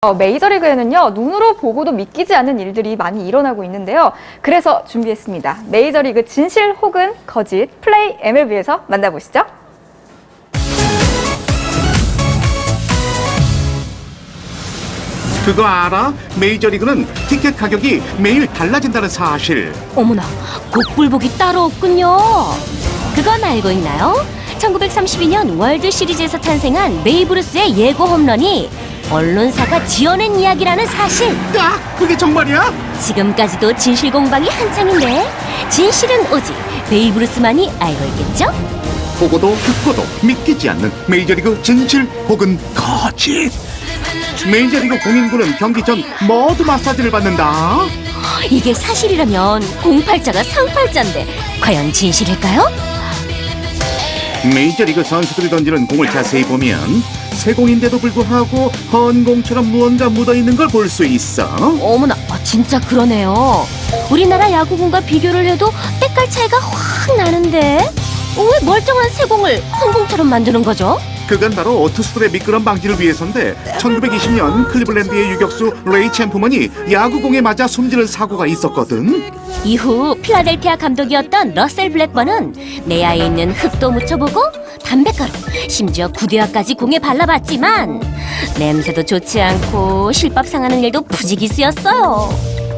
어, 메이저리그에는요, 눈으로 보고도 믿기지 않는 일들이 많이 일어나고 있는데요. 그래서 준비했습니다. 메이저리그 진실 혹은 거짓 플레이 MLB에서 만나보시죠. 그거 알아? 메이저리그는 티켓 가격이 매일 달라진다는 사실. 어머나, 곡불복이 따로 없군요. 그건 알고 있나요? 1932년 월드 시리즈에서 탄생한 베이브루스의 예고 홈런이 언론사가 지어낸 이야기라는 사실. 딱 그게 정말이야? 지금까지도 진실 공방이 한창인데 진실은 오직 베이브루스만이 알고 있겠죠? 보고도 듣고도 믿기지 않는 메이저리그 진실 혹은 거짓. 메이저리그 공인구는 경기 전 머드 마사지를 받는다. 이게 사실이라면 08자가 상팔자인데 과연 진실일까요? 메이저리그 선수들이 던지는 공을 자세히 보면 새 공인데도 불구하고 헌 공처럼 무언가 묻어 있는 걸 볼 수 있어. 어머나, 아, 진짜 그러네요. 우리나라 야구공과 비교를 해도 때깔 차이가 확 나는데 어, 왜 멀쩡한 세공을 항공처럼 만드는 거죠? 그건 바로 오투스들의 미끄럼 방지를 위해서인데 1920년 클리블랜드의 유격수 레이 챔프먼이 야구공에 맞아 숨지는 사고가 있었거든. 이후 필라델피아 감독이었던 러셀 블랙번은 내야에 있는 흙도 묻혀보고 담배가루, 심지어 구대화까지 공에 발라봤지만 냄새도 좋지 않고 실밥 상하는 일도 부지기수였어요.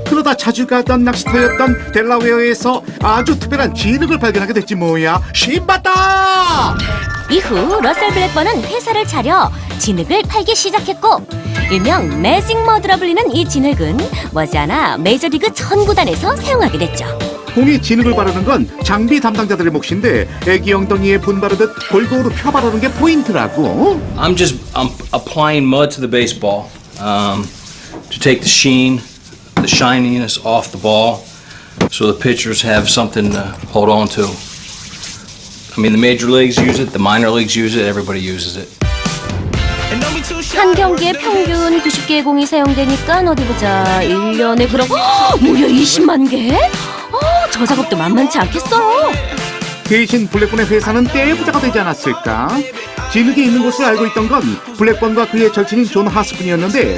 그러다 자주 가던 낚시터였던 델라웨어에서 아주 특별한 진흙을 발견하게 됐지 뭐야. 신봤다! 이후 러셀 블랙번은 회사를 차려 진흙을 팔기 시작했고 일명 매직 머드라 불리는 이 진흙은 머지않아 메이저리그 전 구단에서 사용하게 됐죠. 공이 진흙을 바르는 건 장비 담당자들의 몫인데 애기 엉덩이에 분 바르듯 골고루 펴 바르는 게 포인트라고. I'm just I'm applying mud to the baseball um, to take the sheen, the shininess off the ball, so the pitchers have something to hold on to. I mean, the major leagues use it, the minor leagues use it, everybody uses it. 한 경기에 평균 90개의 공이 사용되니까 어디 보자. 1년에 그럼 헉, 무려 20만 개? 어, 저 작업도 만만치 않겠어요. 대신 블랙본의 회사는 떼부자가 되지 않았을까? 진흙이 있는 곳을 알고 있던 건 블랙본과 그의 절친인 존 하스뿐이었는데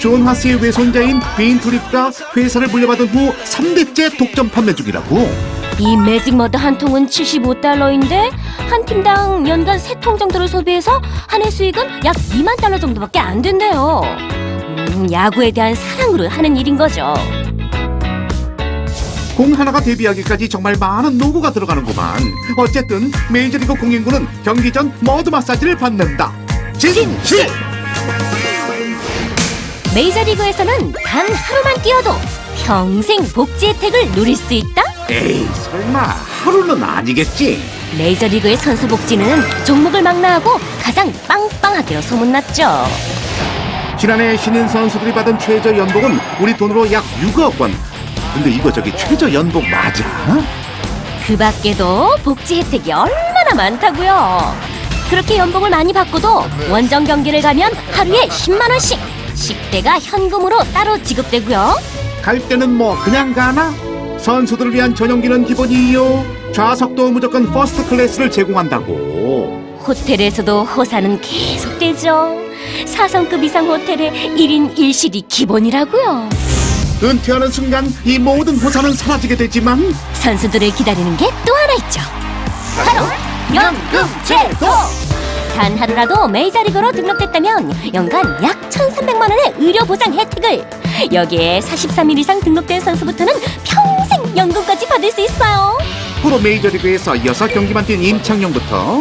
존 하스의 외손자인 빈 투립가 회사를 물려받은 후 3대째 독점 판매 중이라고. 이 매직 머드 한 통은 75달러인데 한 팀당 연간 3통 정도를 소비해서 한 해 수익은 약 2만 달러 정도밖에 안 된대요. 음, 야구에 대한 사랑으로 하는 일인 거죠. 공 하나가 데뷔하기까지 정말 많은 노고가 들어가는구만. 어쨌든 메이저리그 공인구는 경기 전 머드 마사지를 받는다. 진실! 메이저리그에서는 단 하루만 뛰어도 평생 복지 혜택을 누릴 수 있다? 에이 설마 하루는 아니겠지? 메이저리그의 선수 복지는 종목을 망라하고 가장 빵빵하기로 소문났죠. 지난해 신인 선수들이 받은 최저 연봉은 우리 돈으로 약 6억 원. 근데 이거 저기 최저 연봉 맞아? 그 밖에도 복지 혜택이 얼마나 많다고요. 그렇게 연봉을 많이 받고도 원정 경기를 가면 하루에 10만 원씩 식대가 현금으로 따로 지급되고요. 갈 때는 뭐 그냥 가나? 선수들을 위한 전용기는 기본이요. 좌석도 무조건 퍼스트 클래스를 제공한다고. 호텔에서도 호사는 계속되죠. 4성급 이상 호텔에 1인 1실이 기본이라고요. 은퇴하는 순간 이 모든 호사는 사라지게 되지만 선수들을 기다리는 게 또 하나 있죠. 바로 연금 제도. 단 하루라도 메이저리그로 등록됐다면 연간 약 1,300만 원의 의료 보장 혜택을 여기에 43일 이상 등록된 선수부터는 평생 연금까지 받을 수 있어요. 프로 메이저리그에서 6경기만 뛴 임창용부터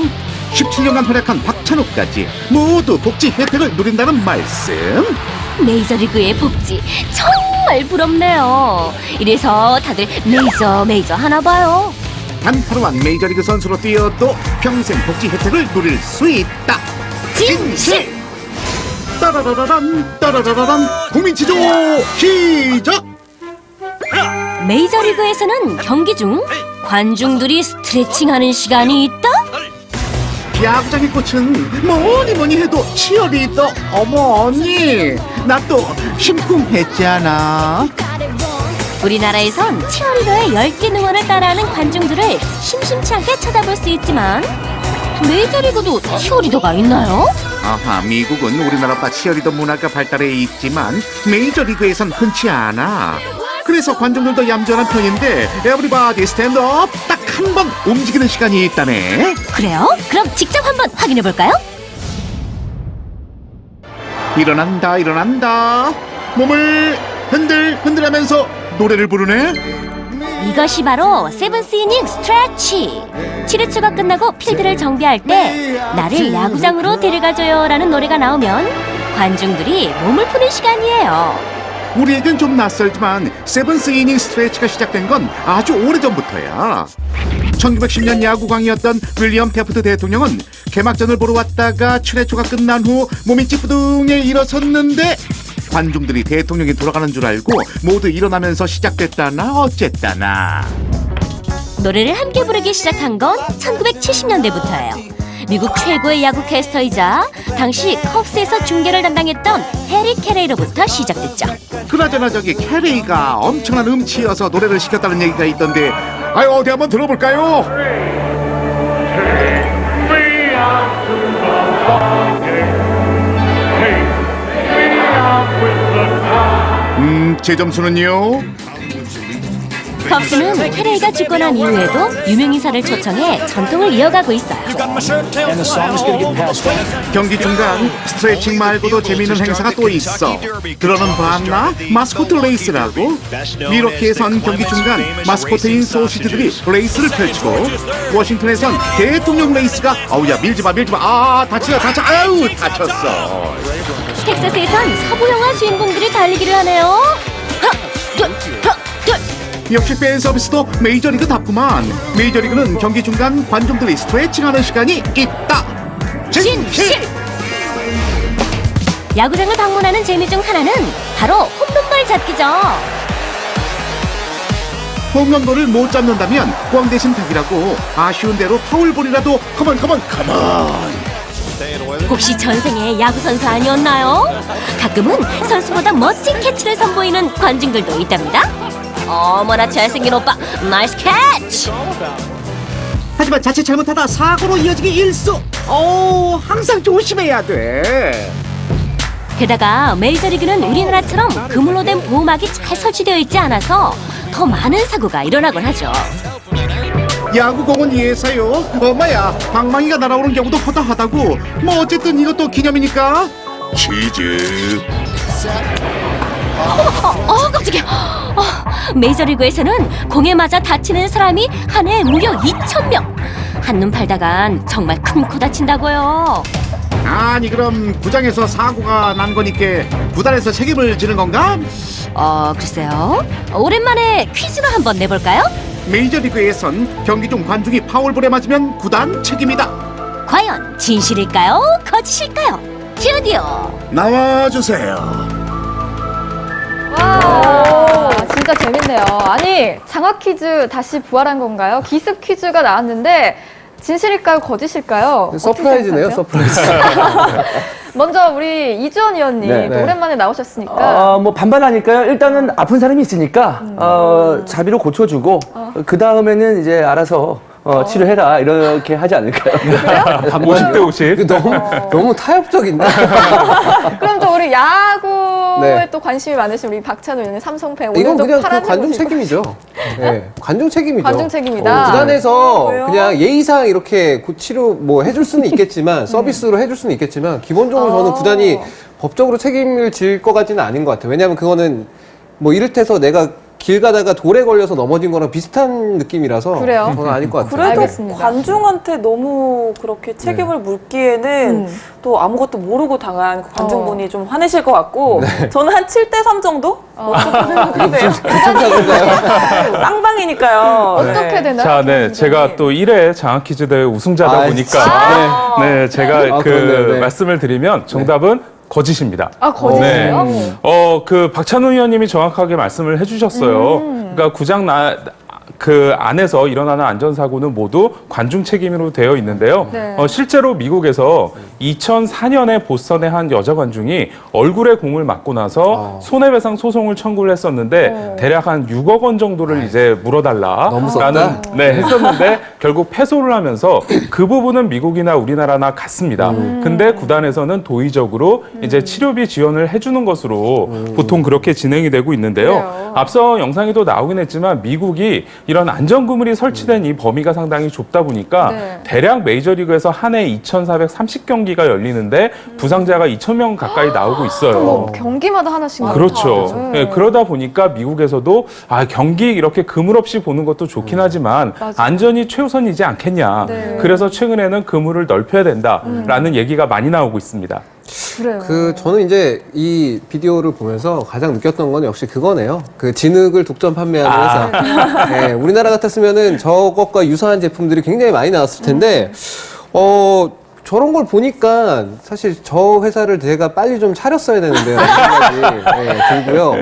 17년간 활약한 박찬욱까지 모두 복지 혜택을 누린다는 말씀. 메이저리그의 복지 정말 부럽네요. 이래서 다들 메이저 메이저 하나 봐요. 단 하루만 메이저리그 선수로 뛰어도 평생 복지 혜택을 누릴 수 있다. 진실! 따라라라란 따라라라란 국민치조 시작. 메이저리그에서는 경기 중 관중들이 스트레칭하는 시간이 있다? 야구장의 꽃은 뭐니 뭐니 해도 치어리더 어머 언니 나 또 심쿵했잖아 우리나라에선 치어리더의 열띤 응원을 따라하는 관중들을 심심치 않게 찾아볼 수 있지만 메이저리그도 치어리더가 있나요? 아하, 미국은 우리나라보다 치어리더 문화가 발달해 있지만 메이저리그에선 흔치 않아. 그래서 관중들도 얌전한 편인데 에브리바디 스탠드업 딱 한 번 움직이는 시간이 있다네. 그래요? 그럼 직접 한번 확인해 볼까요? 일어난다 일어난다 몸을 흔들 흔들하면서 노래를 부르네. 이것이 바로 세븐 스 이닝 스트레치. 7회초가 끝나고 필드를 정비할 때 나를 야구장으로 데려가줘요라는 노래가 나오면 관중들이 몸을 푸는 시간이에요. 우리에겐 좀 낯설지만 세븐스 이닝 스트레치가 시작된 건 아주 오래전부터야. 1910년 야구광이었던 윌리엄 테프트 대통령은 개막전을 보러 왔다가 7회초가 끝난 후 몸이 찌뿌둥해 일어섰는데 관중들이 대통령이 돌아가는 줄 알고 모두 일어나면서 시작됐다나 어쨌다나. 노래를 함께 부르기 시작한 건 1970년대부터예요. 미국 최고의 야구 캐스터이자 당시 컵스에서 중계를 담당했던 해리 캐레이로부터 시작됐죠. 그나저나 저기 캐리가 엄청난 음치여서 노래를 시켰다는 얘기가 있던데 아유 어디 한번 들어볼까요? 음, 제 점수는요? 컵스는 캐레이가 죽고 난 이후에도 유명인사를 초청해 전통을 이어가고 있어요. 경기 중간 스트레칭 말고도 재미있는 행사가 또 있어. 들어는 봤나? 마스코트 레이스라고? 미러키에선 경기 중간 마스코트인 소시지들이 레이스를 펼치고 워싱턴에선 대통령 레이스가 어우야 밀지마 밀지마 아 다치다 다쳐 아유 다쳤어. 텍사스에선 서부 영화 주인공들이 달리기를 하네요. 하나, 둘. 역시 팬 서비스도 메이저리그답구만. 메이저리그는 경기 중간 관중들이 스트레칭하는 시간이 있다. 진실! 야구장을 방문하는 재미 중 하나는 바로 홈런발 잡기죠. 홈런볼을 못 잡는다면 꽝 대신 탁이라고 아쉬운 대로 파울볼이라도 컴온 컴온 컴온. 혹시 전생에 야구 선수 아니었나요? 가끔은 선수보다 멋진 캐치를 선보이는 관중들도 있답니다. 어머나 잘생긴 오빠, 나이스 캐치! 하지만 자칫 잘못하다 사고로 이어지기 일수. 오 항상 조심해야 돼. 게다가 메이저리그는 우리나라처럼 그물로 된 보호막이 잘 설치되어 있지 않아서 더 많은 사고가 일어나곤 하죠. 야구공은 예사요. 엄마야 방망이가 날아오는 경우도 허다하다고. 뭐 어쨌든 이것도 기념이니까. 치즈. 어, 깜짝이야. 어, 메이저리그에서는 공에 맞아 다치는 사람이 한 해 무려 2천 명. 한눈 팔다간 정말 큰 코 다친다고요. 아니 그럼 구장에서 사고가 난 거니까 구단에서 책임을 지는 건가? 어, 글쎄요. 오랜만에 퀴즈로 한번 내볼까요? 메이저리그에선 경기 중 관중이 파울볼에 맞으면 구단 책임이다. 과연 진실일까요? 거짓일까요? 드디어 나와주세요. 와, 진짜 재밌네요. 아니, 장학 퀴즈 다시 부활한 건가요? 기습 퀴즈가 나왔는데, 진실일까요? 거짓일까요? 어떻게 서프라이즈네요, 생각하세요? 서프라이즈. 먼저 우리 이주원 의원님, 네, 또 네. 오랜만에 나오셨으니까. 어, 뭐 반반하니까요. 일단은 아픈 사람이 있으니까 어, 자비로 고쳐주고 그 다음에는 이제 알아서 어, 치료해라 이렇게 하지 않을까요? 50대 50. 너무 너무 타협적인데. 그럼 또 우리 야구에 네. 또 관심이 많으신 우리 박찬호 의원님, 삼성팬 이건 오늘도 그냥 파란 그 관중 옷 입고 책임이죠. 네, 관중 책임이죠. 관중 책임이다. 어, 구단에서 왜요? 그냥 예의상 이렇게 고- 치료 뭐 해줄 수는 있겠지만 서비스로 해줄 수는 있겠지만 기본적으로 저는 어. 구단이 법적으로 책임을 질 것 같지는 않은 것 같아요. 왜냐하면 그거는 뭐 이를테서 내가 길 가다가 돌에 걸려서 넘어진 거랑 비슷한 느낌이라서 그래요? 저는 아닐 것 같아요. 그래도 알겠습니다. 관중한테 너무 그렇게 책임을 물기에는 음. 또 아무것도 모르고 당한 그 관중분이 어. 좀 화내실 것 같고 저는 한 7대 3 정도? 어떻게 생각하세요? 괜찮다던가요? 쌍방이니까요. 어떻게 되나요? 자, 네. 김 제가? 또 1회 장학 퀴즈 대회 우승자다 아, 보니까 네, 제가 아, 그 그렇네요, 네. 말씀을 드리면 정답은 거짓입니다. 아, 거짓이에요? 네. 어, 그 박찬호 의원님이 정확하게 말씀을 해주셨어요. 그러니까 구장 나 그 안에서 일어나는 안전사고는 모두 관중 책임으로 되어 있는데요. 네. 어, 실제로 미국에서 2004년에 보스턴의 한 여자 관중이 얼굴에 공을 맞고 나서 손해배상 소송을 청구를 했었는데 대략 한 6억 원 정도를 이제 물어달라라는? 네, 했었는데 결국 패소를 하면서 그 부분은 미국이나 우리나라나 같습니다. 근데 구단에서는 도의적으로 이제 치료비 지원을 해주는 것으로 보통 그렇게 진행이 되고 있는데요. 그래요. 앞서 영상에도 나오긴 했지만 미국이 이런 안전그물이 설치된 이 범위가 상당히 좁다 보니까 네. 대략 메이저리그에서 한 해 2,430경기가 열리는데 부상자가 2,000명 가까이 나오고 있어요. 뭐 경기마다 하나씩 그렇죠. 나오죠. 예, 그러다 보니까 미국에서도 아, 경기 이렇게 그물 없이 보는 것도 좋긴 하지만 맞아요. 안전이 최우선이지 않겠냐. 네. 그래서 최근에는 그물을 넓혀야 된다라는 얘기가 많이 나오고 있습니다. 그래요. 그 저는 이제 이 비디오를 보면서 가장 느꼈던 건 역시 그거네요. 그 진흙을 독점 판매하는 회사. 네, 우리나라 같았으면은 저것과 유사한 제품들이 굉장히 많이 나왔을 텐데 어 저런 걸 보니까 사실 저 회사를 제가 빨리 좀 차렸어야 되는데요. 생각이 네, 들고요.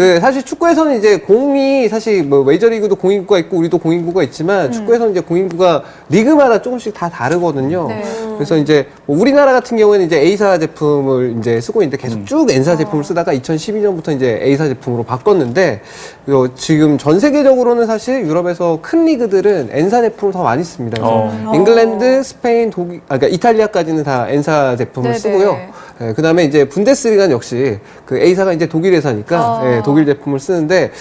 그 사실 축구에서는 이제 공이 사실 뭐 메이저리그도 공인구가 있고 우리도 공인구가 있지만 축구에서는 이제 공인구가 리그마다 조금씩 다 다르거든요. 네. 그래서 이제 뭐 우리나라 같은 경우에는 이제 A사 제품을 이제 쓰고 있는데 계속 쭉 N사 제품을 쓰다가 2012년부터 이제 A사 제품으로 바꿨는데 요 지금 전 세계적으로는 사실 유럽에서 큰 리그들은 N사 제품을 더 많이 씁니다. 그래서 어. 잉글랜드, 스페인, 독일, 아, 그러니까 이탈리아까지는 다 N사 제품을 네네. 쓰고요. 예, 그다음에 이제 분데스리가는 역시 그 A사가 이제 독일 회사니까 아. 예, 독일 제품을 쓰는데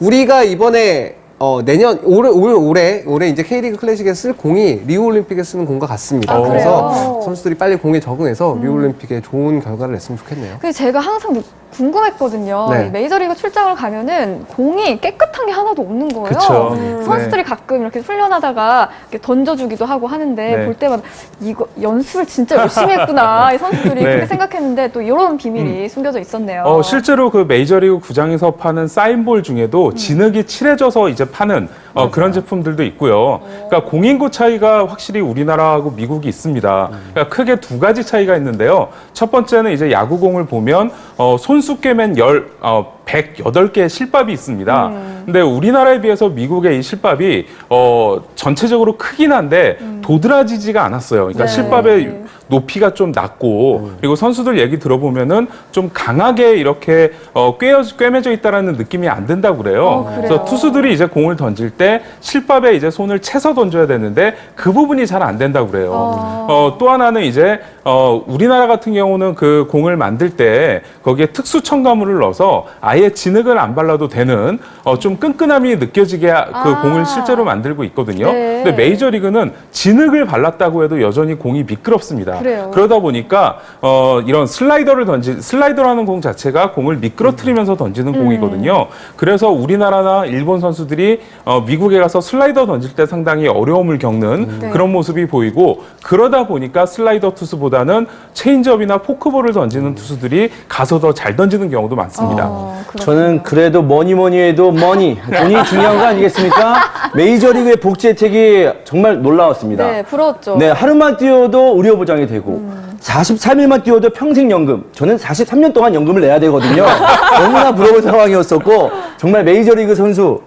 우리가 이번에 어, 내년 올해 올해 올해 올해 이제 K리그 클래식에 쓸 공이 리우 올림픽에 쓰는 공과 같습니다. 아, 그래서? 선수들이 빨리 공에 적응해서 리우 올림픽에 좋은 결과를 냈으면 좋겠네요. 근데 제가 항상 궁금했거든요. 네. 이 메이저리그 출장을 가면은 공이 깨끗한 게 하나도 없는 거예요. 그쵸. 선수들이 가끔 이렇게 훈련하다가 이렇게 던져주기도 하고 하는데 네. 볼 때마다 이거 연습을 진짜 열심히 했구나 이 선수들이 네. 그렇게 생각했는데 또 이런 비밀이 숨겨져 있었네요. 어, 실제로 그 메이저리그 구장에서 파는 사인볼 중에도 진흙이 칠해져서 이제 파는 어, 그런 제품들도 있고요. 그러니까 공인구 차이가 확실히 우리나라하고 미국이 있습니다. 그러니까 크게 두 가지 차이가 있는데요. 첫 번째는 이제 야구공을 보면 어, 손 수께맨 열, 어, 108개의 실밥이 있습니다. 근데 우리나라에 비해서 미국의 이 실밥이 어, 전체적으로 크긴 한데 도드라지지가 않았어요. 그러니까 네. 실밥의 높이가 좀 낮고 그리고 선수들 얘기 들어보면은 좀 강하게 이렇게 어, 꿰어, 꿰매져 있다라는 느낌이 안 든다고 그래요. 어, 그래요? 그래서 투수들이 이제 공을 던질 때 실밥에 이제 손을 채서 던져야 되는데 그 부분이 잘 안 된다고 그래요. 어. 어, 또 하나는 이제 어, 우리나라 같은 경우는 그 공을 만들 때 거기에 특수 첨가물을 넣어서 아예 진흙을 안 발라도 되는 어, 좀 끈끈함이 느껴지게 하- 그 아. 공을 실제로 만들고 있거든요. 네. 근데 메이저리그는 진흙을 발랐다고 해도 여전히 공이 미끄럽습니다. 그래요. 그러다 보니까 어, 이런 슬라이더를 던지 슬라이더라는 공 자체가 공을 미끄러뜨리면서 던지는 음. 공이거든요. 그래서 우리나라나 일본 선수들이 어, 미국에 가서 슬라이더 던질 때 상당히 어려움을 겪는 네. 그런 모습이 보이고 그러다 보니까 슬라이더 투수보다는 체인지업이나 포크볼을 던지는 투수들이 가서 더 잘 던지는 경우도 많습니다. 어, 그렇군요. 저는 그래도 뭐니 뭐니 해도 머니 돈이 중요한 거 아니겠습니까? 메이저리그의 복지 혜택이 정말 놀라웠습니다. 네 부러웠죠. 네, 하루만 뛰어도 의료 보장이 되고 43일만 뛰어도 평생 연금. 저는 43년 동안 연금을 내야 되거든요. 너무나 부러운 상황이었었고 정말 메이저리그 선수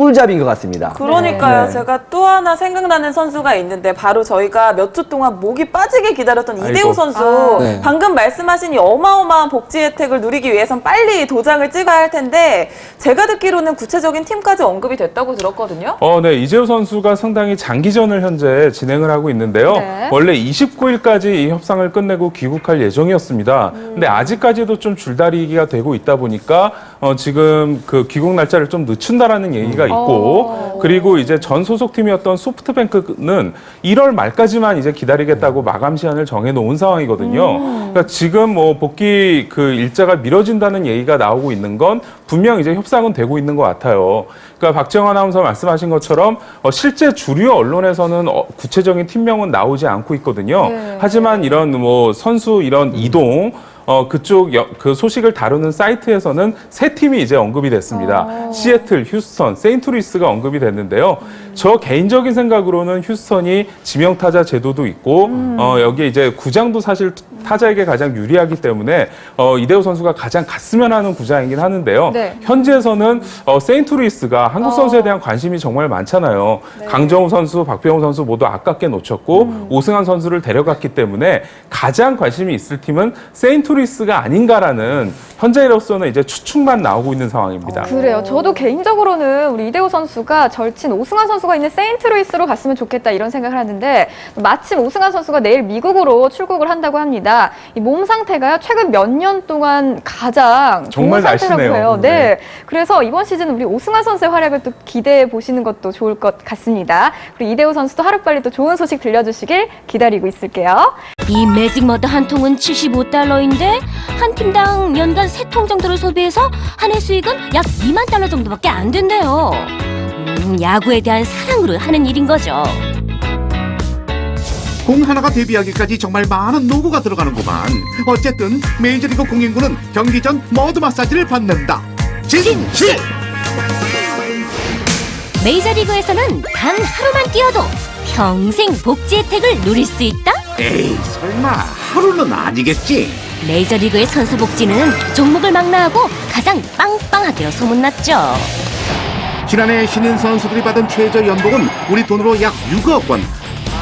꿀잡인 것 같습니다. 그러니까요. 네. 제가 또 하나 생각나는 선수가 있는데 바로 저희가 몇 주 동안 목이 빠지게 기다렸던 아이고. 이대호 선수. 아. 네. 방금 말씀하신 이 어마어마한 복지 혜택을 누리기 위해선 빨리 도장을 찍어야 할 텐데 제가 듣기로는 구체적인 팀까지 언급이 됐다고 들었거든요. 어, 네. 이재호 선수가 상당히 장기전을 현재 진행을 하고 있는데요. 네. 원래 29일까지 이 협상을 끝내고 귀국할 예정이었습니다. 근데 아직까지도 좀 줄다리기가 되고 있다 보니까 어, 지금 그 귀국 날짜를 좀 늦춘다라는 얘기가 있고 어. 그리고 이제 전 소속팀이었던 소프트뱅크는 1월 말까지만 이제 기다리겠다고 마감 시한을 정해 놓은 상황이거든요. 그러니까 지금 뭐 복귀 그 일자가 미뤄진다는 얘기가 나오고 있는 건 분명 이제 협상은 되고 있는 것 같아요. 그러니까 박정 아나운서 말씀하신 것처럼 어, 실제 주류 언론에서는 어, 구체적인 팀명은 나오지 않고 있거든요. 네. 하지만 이런 뭐 선수 이런 이동 어, 그쪽 여- 그 소식을 다루는 사이트에서는 세 팀이 이제 언급이 됐습니다. 시애틀, 휴스턴, 세인트루이스가 언급이 됐는데요. 저 개인적인 생각으로는 휴스턴이 지명 타자 제도도 있고 어, 여기에 이제 구장도 사실 타자에게 가장 유리하기 때문에 어, 이대호 선수가 가장 갔으면 하는 구장이긴 하는데요. 네. 현지에서는 어, 세인트루이스가 한국 선수에 대한 관심이 정말 많잖아요. 강정우 선수, 박병호 선수 모두 아깝게 놓쳤고 오승환 선수를 데려갔기 때문에 가장 관심이 있을 팀은 세인트루이스가 아닌가라는 현재로서는 이제 추측만 나오고 있는 상황입니다. 그래요. 저도 개인적으로는 우리 이대호 선수가 절친 오승환 선수가 있는 세인트루이스로 갔으면 좋겠다 이런 생각을 하는데 마침 오승환 선수가 내일 미국으로 출국을 한다고 합니다. 이 몸 상태가요 최근 몇 년 동안 가장 정말 좋은 상태라고 날씬해요. 해요. 네. 네. 그래서 이번 시즌 우리 오승환 선수의 활약을 또 기대해 보시는 것도 좋을 것 같습니다. 그리고 이대호 선수도 하루빨리 또 좋은 소식 들려주시길 기다리고 있을게요. 이 매직 머드 한 통은 75달러인데 한 팀당 연간 세 통 정도를 소비해서 한 해 수익은 약 2만 달러 정도밖에 안 된대요. 음, 야구에 대한 사랑으로 하는 일인 거죠. 공 하나가 데뷔하기까지 정말 많은 노고가 들어가는구만. 어쨌든 메이저리그 공인구는 경기 전 머드 마사지를 받는다. 진실! 메이저리그에서는 단 하루만 뛰어도 평생 복지 혜택을 누릴 수 있다? 에이 설마 하루는 아니겠지? 메이저리그의 선수 복지는 종목을 망라하고 가장 빵빵하기로 소문났죠. 지난해 신인 선수들이 받은 최저 연봉은 우리 돈으로 약 6억 원.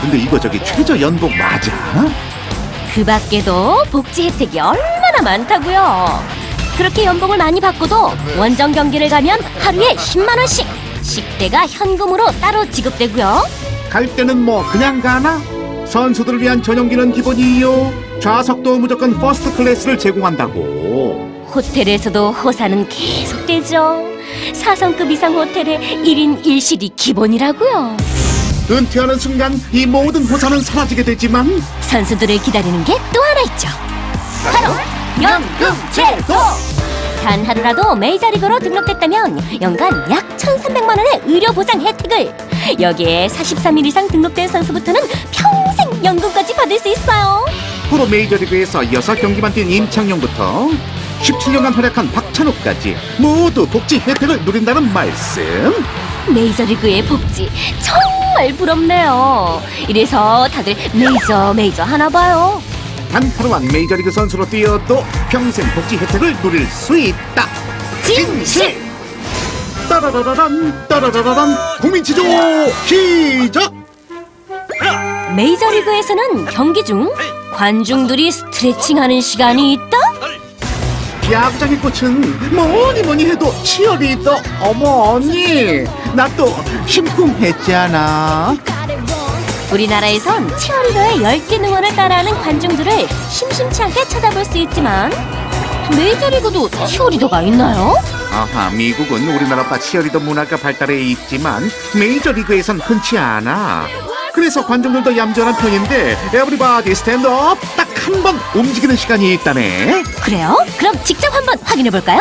근데 이거 저기 최저 연봉 맞아? 그 밖에도 복지 혜택이 얼마나 많다고요. 그렇게 연봉을 많이 받고도 원정 경기를 가면 하루에 10만 원씩 식대가 현금으로 따로 지급되고요. 갈 때는 뭐 그냥 가나? 선수들을 위한 전용기는 기본이요. 좌석도 무조건 퍼스트 클래스를 제공한다고. 호텔에서도 호사는 계속되죠. 4성급 이상 호텔에 1인 1실이 기본이라고요. 은퇴하는 순간 이 모든 보상은 사라지게 되지만 선수들을 기다리는 게 또 하나 있죠. 바로 연금 제도. 단 하루라도 메이저리그로 등록됐다면 연간 약 1,300만 원의 의료 보장 혜택을 여기에 43일 이상 등록된 선수부터는 평생 연금까지 받을 수 있어요. 프로 메이저리그에서 6경기만 뛴 임창용부터 17년간 활약한 박찬호까지 모두 복지 혜택을 누린다는 말씀. 메이저리그의 복지 정말 부럽네요. 이래서 다들 메이저 메이저 하나 봐요. 단 하루만 메이저리그 선수로 뛰어도 평생 복지 혜택을 누릴 수 있다. 진실! 따라라라란 따라라라란 국민치조 시작! 메이저리그에서는 경기 중 관중들이 스트레칭하는 시간이 있다? 야구장의 꽃은 뭐니 뭐니 해도 치어리더 어머 언니. 나 또 심쿵했잖아? 우리나라에선 치어리더의 열띤 응원을 따라하는 관중들을 심심치 않게 찾아볼 수 있지만 메이저리그도 치어리더가 있나요? 아하 미국은 우리나라보다 치어리더 문화가 발달해 있지만 메이저리그에선 흔치 않아. 그래서 관중들도 얌전한 편인데 에브리바디 스탠드업 딱 한번 움직이는 시간이 있다네 그래요? 그럼 직접 한번 확인해 볼까요?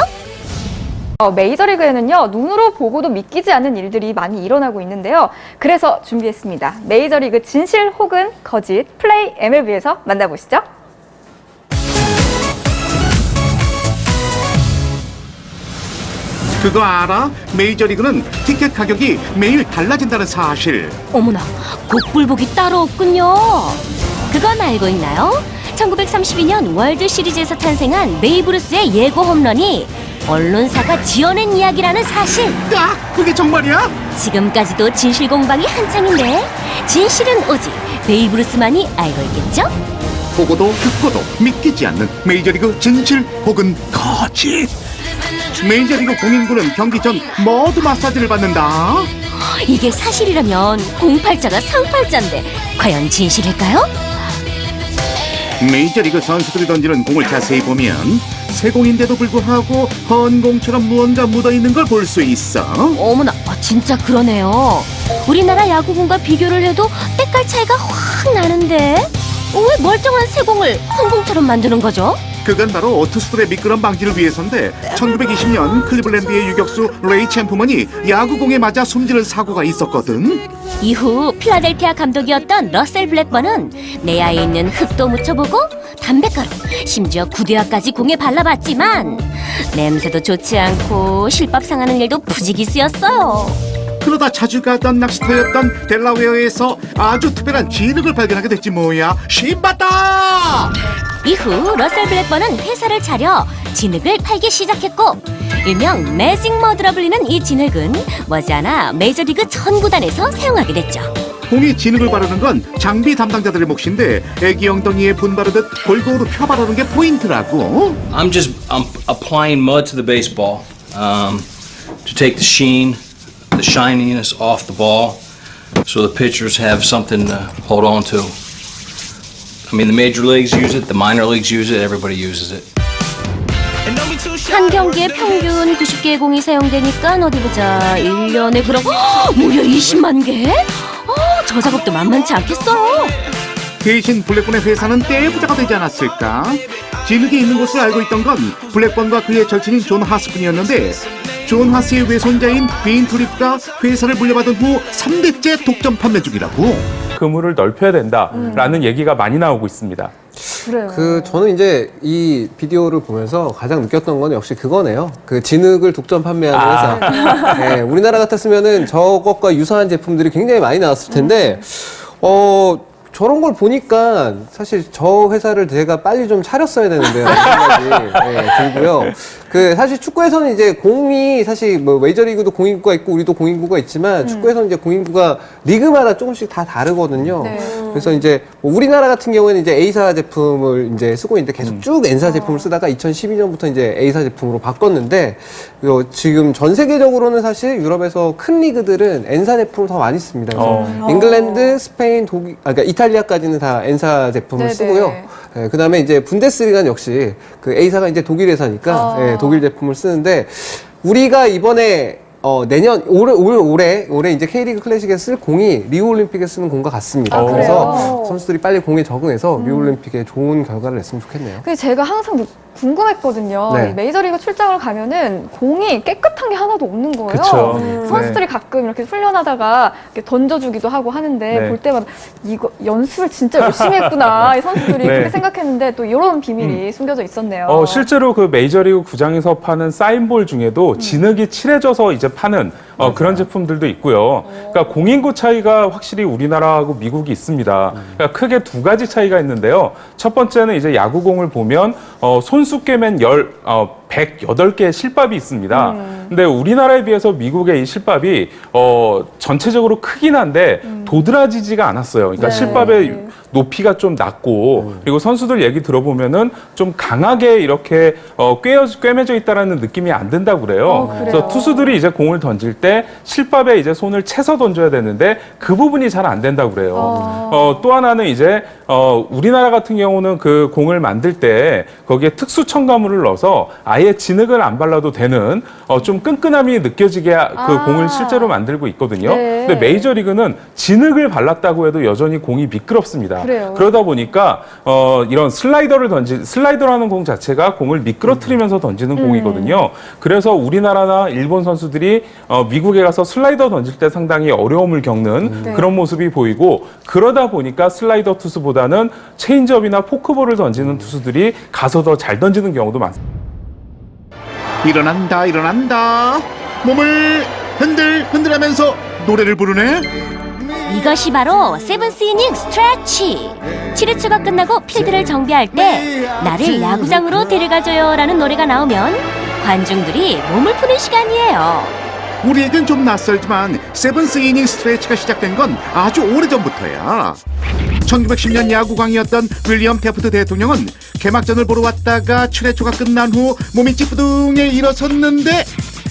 어, 메이저리그에는요, 눈으로 보고도 믿기지 않는 일들이 많이 일어나고 있는데요. 그래서 준비했습니다. 메이저리그 진실 혹은 거짓 플레이 MLB에서 만나보시죠. 그거 알아? 메이저리그는 티켓 가격이 매일 달라진다는 사실 어머나, 곡불복이 따로 없군요. 그건 알고 있나요? 1932년 월드 시리즈에서 탄생한 베이브루스의 예고 홈런이 언론사가 지어낸 이야기라는 사실. 딱 그게 정말이야? 지금까지도 진실 공방이 한창인데 진실은 오직 베이브루스만이 알고 있겠죠? 보고도 듣고도 믿기지 않는 메이저리그 진실 혹은 거짓 메이저리그 공인구는 경기 전 머드 마사지를 받는다 이게 사실이라면 08자가 상팔자인데 과연 진실일까요? 메이저리그 선수들이 던지는 공을 자세히 보면 새 공인데도 불구하고 헌 공처럼 무언가 묻어있는 걸 볼 수 있어 어머나, 아, 진짜 그러네요. 우리나라 야구공과 비교를 해도 때깔 차이가 확 나는데 어, 왜 멀쩡한 새 공을 헝공처럼 만드는 거죠? 그건 바로 투수들의 미끄럼 방지를 위해서인데 1920년 클리블랜드의 유격수 레이 챔프먼이 야구공에 맞아 숨지는 사고가 있었거든 이후 필라델피아 감독이었던 러셀 블랙번은 내야에 있는 흙도 묻혀보고 담배가루, 심지어 구대화까지 공에 발라봤지만 냄새도 좋지 않고 실밥 상하는 일도 부지기수였어요. 그러다 자주 가던 낚시터였던 델라웨어에서 아주 특별한 진흙을 발견하게 됐지 뭐야. 신봤다! 이후 러셀 블랙번은 회사를 차려 진흙을 팔기 시작했고 일명 매직 머드라 불리는 이 진흙은 머지않아 메이저리그 전 구단에서 사용하게 됐죠. 공이 진흙을 바르는 건 장비 담당자들의 몫인데 애기 엉덩이에 분 바르듯 골고루 펴 바르는 게 포인트라고. I'm just I'm applying mud to the baseball um, to take the sheen, the shininess off the ball, so the pitchers have something to hold on to. I mean, the major leagues use it, the minor leagues use it, everybody uses it. 한 경기에 평균 90개의 공이 사용되니까 어디 보자. 1년에 그럼 헉, 무려 20만 개? 어, 저 작업도 만만치 않겠어요. 대신 블랙본의 회사는 때의 부자가 되지 않았을까? 진흙이 있는 곳을 알고 있던 건 블랙본과 그의 절친인 존 하스뿐이었는데 존 하스의 외손자인 빈 투리프가 회사를 물려받은 후 3대째 독점 판매 중이라고 그물을 넓혀야 된다라는 얘기가 많이 나오고 있습니다. 그래요. 그 저는 이제 이 비디오를 보면서 가장 느꼈던 건 역시 그거네요. 그 진흙을 독점 판매하는 회사. 네, 우리나라 같았으면은 저것과 유사한 제품들이 굉장히 많이 나왔을 텐데 어 저런 걸 보니까 사실 저 회사를 제가 빨리 좀 차렸어야 되는데요. 생각이 네, 들고요. 그 사실 축구에서는 이제 공이 사실 뭐 메이저리그도 공인구가 있고 우리도 공인구가 있지만 축구에서는 이제 공인구가 리그마다 조금씩 다 다르거든요. 네. 그래서 이제 뭐 우리나라 같은 경우에는 이제 A사 제품을 이제 쓰고 있는데 계속 쭉 N사 제품을 쓰다가 2012년부터 이제 A사 제품으로 바꿨는데 요 지금 전 세계적으로는 사실 유럽에서 큰 리그들은 N사 제품을 더 많이 씁니다. 그래서 어. 잉글랜드, 스페인, 독일, 아, 그러니까 이탈리아까지는 다 N사 제품을 네네. 쓰고요. 예, 그다음에 이제 분데스리가는 역시 그 A사가 이제 독일 회사니까 아. 예, 독일 제품을 쓰는데 우리가 이번에 어, 내년 올해 올 올해 올해 이제 K리그 클래식에 쓸 공이 리우 올림픽에 쓰는 공과 같습니다. 아, 그래서 그래요? 선수들이 빨리 공에 적응해서 리우 올림픽에 좋은 결과를 냈으면 좋겠네요. 그 제가 항상 궁금했거든요. 네. 이 메이저리그 출장을 가면은 공이 깨끗한 게 하나도 없는 거예요. 그쵸. 음. 네. 선수들이 가끔 이렇게 훈련하다가 이렇게 던져주기도 하고 하는데 네. 볼 때마다 이거 연습을 진짜 열심히 했구나 이 선수들이 네. 그렇게 생각했는데 또 이런 비밀이 숨겨져 있었네요. 어, 실제로 그 메이저리그 구장에서 파는 사인볼 중에도 진흙이 칠해져서 이제 파는 어, 그런 제품들도 있고요. 그러니까 공인구 차이가 확실히 우리나라하고 미국이 있습니다. 그러니까 크게 두 가지 차이가 있는데요. 첫 번째는 이제 야구공을 보면 어, 손 수께면 열, 어, 108개의 실밥이 있습니다. 근데 우리나라에 비해서 미국의 이 실밥이 어, 전체적으로 크긴 한데 도드라지지가 않았어요. 그러니까 네. 실밥의 높이가 좀 낮고 그리고 선수들 얘기 들어보면은 좀 강하게 이렇게 어, 꿰어, 꿰매져 있다라는 느낌이 안 든다고 그래요. 어, 그래요? 그래서 투수들이 이제 공을 던질 때 실밥에 이제 손을 채서 던져야 되는데 그 부분이 잘 안 된다고 그래요. 어. 어, 또 하나는 이제 어, 우리나라 같은 경우는 그 공을 만들 때 거기에 특수 첨가물을 넣어서 아예 진흙을 안 발라도 되는 어, 좀 끈끈함이 느껴지게 하- 그 아. 공을 실제로 만들고 있거든요. 네. 근데 메이저리그는 진흙을 발랐다고 해도 여전히 공이 미끄럽습니다. 그래요. 러다 보니까 어, 이런 슬라이더를 던지 슬라이더라는 공 자체가 공을 미끄러뜨리면서 던지는 음. 공이거든요. 그래서 우리나라나 일본 선수들이 어, 미국에 가서 슬라이더 던질 때 상당히 어려움을 겪는 네. 그런 모습이 보이고 그러다 보니까 슬라이더 투수보다는 체인지업이나 포크볼을 던지는 투수들이 가서 더 잘 던지는 경우도 많습니다. 일어난다 일어난다 몸을 흔들 흔들하면서 노래를 부르네 이것이 바로 세븐스 이닝 스트레치. 7회초가 끝나고 필드를 정비할 때 나를 야구장으로 데려가줘요라는 노래가 나오면 관중들이 몸을 푸는 시간이에요. 우리에겐 좀 낯설지만 세븐스 이닝 스트레치가 시작된 건 아주 오래전부터야 1910년 야구광이었던 윌리엄 테프트 대통령은 개막전을 보러 왔다가 7회초가 끝난 후 몸이 찌뿌둥해 일어섰는데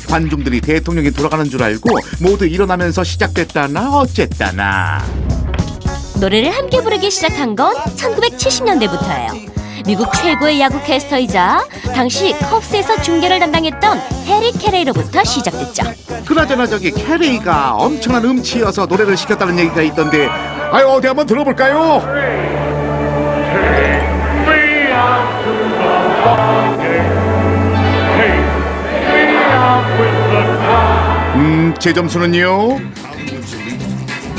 관중들이 대통령이 돌아가는 줄 알고 모두 일어나면서 시작됐다나 어쨌다나 노래를 함께 부르기 시작한 건 1970년대부터예요. 미국 최고의 야구 캐스터이자 당시 컵스에서 중계를 담당했던 해리 캐레이로부터 시작됐죠. 그나저나 저기 캐리가 엄청난 음치여서 노래를 시켰다는 얘기가 있던데 아유 어디 한번 들어볼까요? 음, 제 점수는요?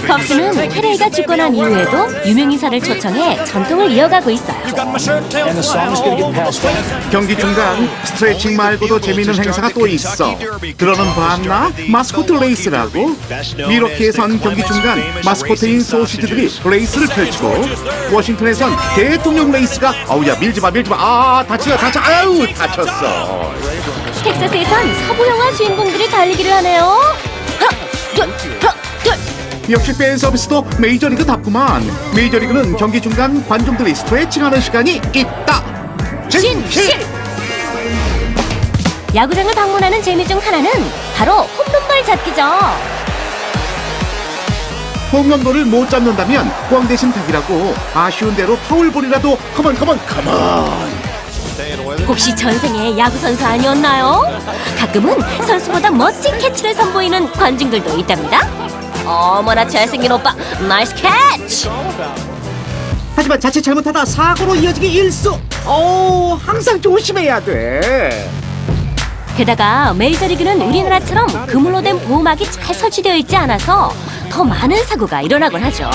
컵스는 테레이가 죽고 난 이후에도 유명인사를 초청해 전통을 이어가고 있어요. 경기 중간 스트레칭 말고도 재미있는 행사가 또 있어. 들어는 봤나? 마스코트 레이스라고? 미러키에선 경기 중간 마스코트인 소시지들이 레이스를 펼치고 워싱턴에선 대통령 레이스가 어우야 밀지마 밀지마 아 다치다 다쳐 아유 다쳤어. 텍사스에선 서부 영화 주인공들이 달리기를 하네요. 하나, 둘. 역시 팬 서비스도 메이저리그답구만. 메이저리그는 경기 중간 관중들이 스트레칭하는 시간이 있다. 진실. 야구장을 방문하는 재미 중 하나는 바로 홈런발 잡기죠. 홈런볼을 못 잡는다면 꽝 대신 탁이라고 아쉬운 대로 파울볼이라도 컴온 컴온 컴온. 혹시 전생에 야구 선수 아니었나요? 가끔은 선수보다 멋진 캐치를 선보이는 관중들도 있답니다. 어머나 잘생긴 오빠, 나이스 캐치! 하지만 자칫 잘못하다 사고로 이어지기 일수. 오 항상 조심해야 돼. 게다가 메이저리그는 우리나라처럼 그물로 된 보호막이 잘 설치되어 있지 않아서 더 많은 사고가 일어나곤 하죠.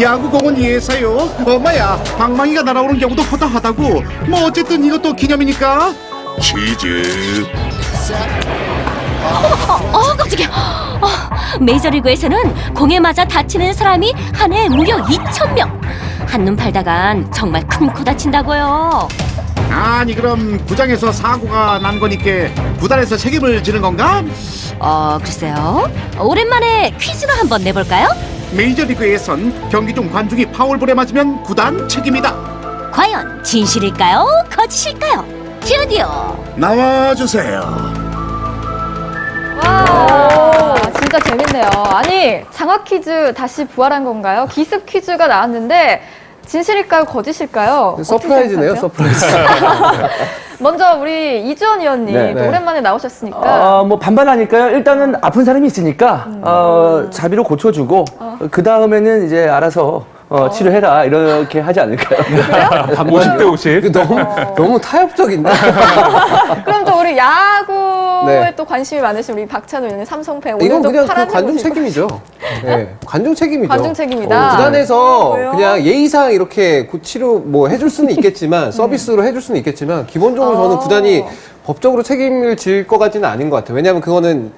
야구공은 예사요. 엄마야, 방망이가 날아오는 경우도 허다하다고. 뭐 어쨌든 이것도 기념이니까. 치즈. 어, 어 깜짝이야. 어, 메이저리그에서는 공에 맞아 다치는 사람이 한해 무려 2천 명. 한눈 팔다간 정말 큰 코 다친다고요. 아니 그럼 구장에서 사고가 난 거니까 구단에서 책임을 지는 건가? 어, 글쎄요. 오랜만에 퀴즈로 한번 내볼까요? 메이저리그에선 경기 중 관중이 파울볼에 맞으면 구단 책임이다. 과연 진실일까요? 거짓일까요? 드디어 나와주세요. 와, 진짜 재밌네요. 아니, 장학 퀴즈 다시 부활한 건가요? 기습 퀴즈가 나왔는데, 진실일까요? 거짓일까요? 서프라이즈네요, 생각하세요? 서프라이즈. 먼저 우리 이주원 의원님, 네, 또 네. 오랜만에 나오셨으니까. 어, 뭐 반반하니까요. 일단은 아픈 사람이 있으니까 어, 자비로 고쳐주고 그 다음에는 이제 알아서 어, 치료해라 이렇게 하지 않을까요? 50대 50. 이거 너무 너무 타협적인데. 그럼 또 우리 야구에 네. 또 관심이 많으신 우리 박찬호 의원님, 삼성팬 이건 오늘도 그냥 그 파란 관중 옷 입고 책임이죠. 네, 관중 책임이죠. 관중 책임이다. 구단에서 왜요? 그냥 예의상 이렇게 고- 치료 뭐 해줄 수는 있겠지만 서비스로 해줄 수는 있겠지만 기본적으로 저는 어. 구단이 법적으로 책임을 질 것 같지는 않은 것 같아요. 왜냐하면 그거는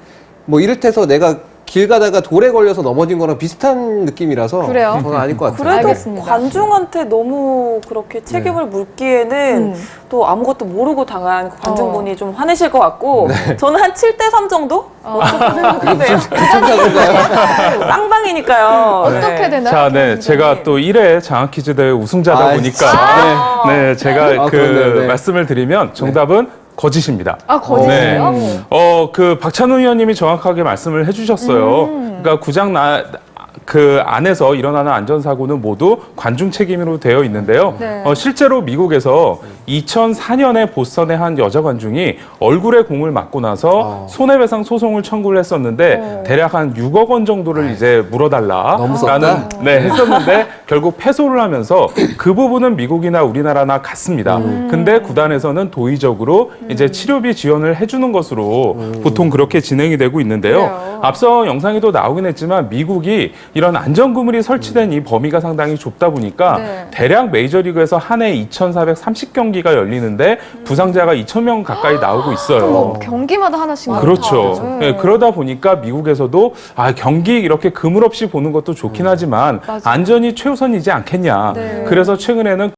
뭐 이를테서 내가 길 가다가 돌에 걸려서 넘어진 거랑 비슷한 느낌이라서 그래요? 저는 아닐 것 같아요. 그래도 알겠습니다. 관중한테 너무 그렇게 책임을 물기에는 음. 또 아무것도 모르고 당한 그 관중분이 어. 좀 화내실 것 같고 저는 한 7대 3 정도? 어떻게 생각하세요? 괜찮다던가요? 쌍방이니까요. 어떻게 되나요? 자, 네. 제가 또 1회 장학 퀴즈 대회 우승자다 아, 보니까 네, 제가 아, 그 그렇네요. 네. 말씀을 드리면 정답은 거짓입니다. 아, 거짓이에요? 네. 어, 그 박찬호 의원님이 정확하게 말씀을 해주셨어요. 음. 그러니까 구장 나, 그 안에서 일어나는 안전사고는 모두 관중 책임으로 되어 있는데요. 네. 어, 실제로 미국에서 2004년에 보스턴의 한 여자 관중이 얼굴에 공을 맞고 나서 손해배상 소송을 청구를 했었는데 대략 한 6억 원 정도를 이제 물어달라라는 썼다? 네, 했었는데 결국 패소를 하면서 그 부분은 미국이나 우리나라나 같습니다. 근데 구단에서는 도의적으로 이제 치료비 지원을 해주는 것으로 보통 그렇게 진행이 되고 있는데요. 그래요. 앞서 영상에도 나오긴 했지만 미국이 이런 안전그물이 설치된 이 범위가 상당히 좁다 보니까 네. 대략 메이저리그에서 한 해 2,430경기가 열리는데 부상자가 2,000명 가까이 나오고 있어요. 뭐 경기마다 하나씩 나오는 그렇죠. 거죠. 예, 그러다 보니까 미국에서도 아 경기 이렇게 그물 없이 보는 것도 좋긴 하지만 맞아요. 안전이 최우선이지 않겠냐. 네. 그래서 최근에는